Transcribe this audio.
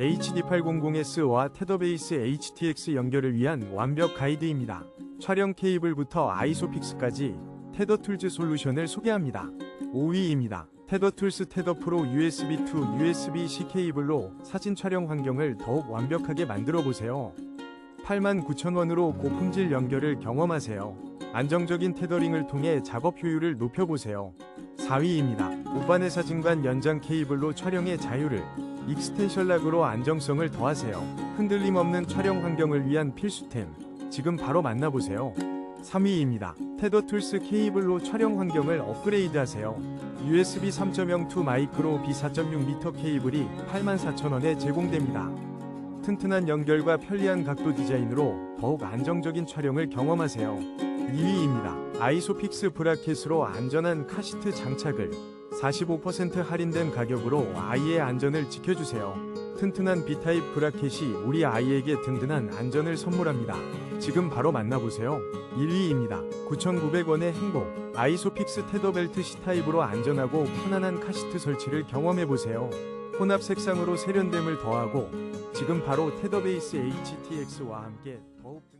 HD800S와 테더베이스 HTX 연결을 위한 완벽 가이드입니다. 촬영 케이블부터 아이소픽스까지 테더 툴즈 솔루션을 소개합니다. 5위입니다. 테더 툴스 테더 프로 USB to USB-C 케이블로 사진 촬영 환경을 더욱 완벽하게 만들어 보세요. 89,000원으로 고품질 연결을 경험하세요. 안정적인 테더링을 통해 작업 효율을 높여보세요. 4위입니다. 오반의 사진관 연장 케이블로 촬영의 자유를 익스텐션 락으로 안정성을 더하세요. 흔들림 없는 촬영 환경을 위한 필수템. 지금 바로 만나보세요. 3위입니다. 테더 툴스 케이블로 촬영 환경을 업그레이드하세요. USB 3.0 2 마이크로 B4.6m 케이블이 84,000원에 제공됩니다. 튼튼한 연결과 편리한 각도 디자인으로 더욱 안정적인 촬영을 경험하세요. 2위입니다. 아이소픽스 브라켓으로 안전한 카시트 장착을 45% 할인된 가격으로 아이의 안전을 지켜주세요. 튼튼한 B타입 브라켓이 우리 아이에게 든든한 안전을 선물합니다. 지금 바로 만나보세요. 1위입니다. 9,900원의 행복. 아이소픽스 테더벨트 C타입으로 안전하고 편안한 카시트 설치를 경험해보세요. 혼합 색상으로 세련됨을 더하고 지금 바로 테더베이스 HTX와 함께 더욱 든-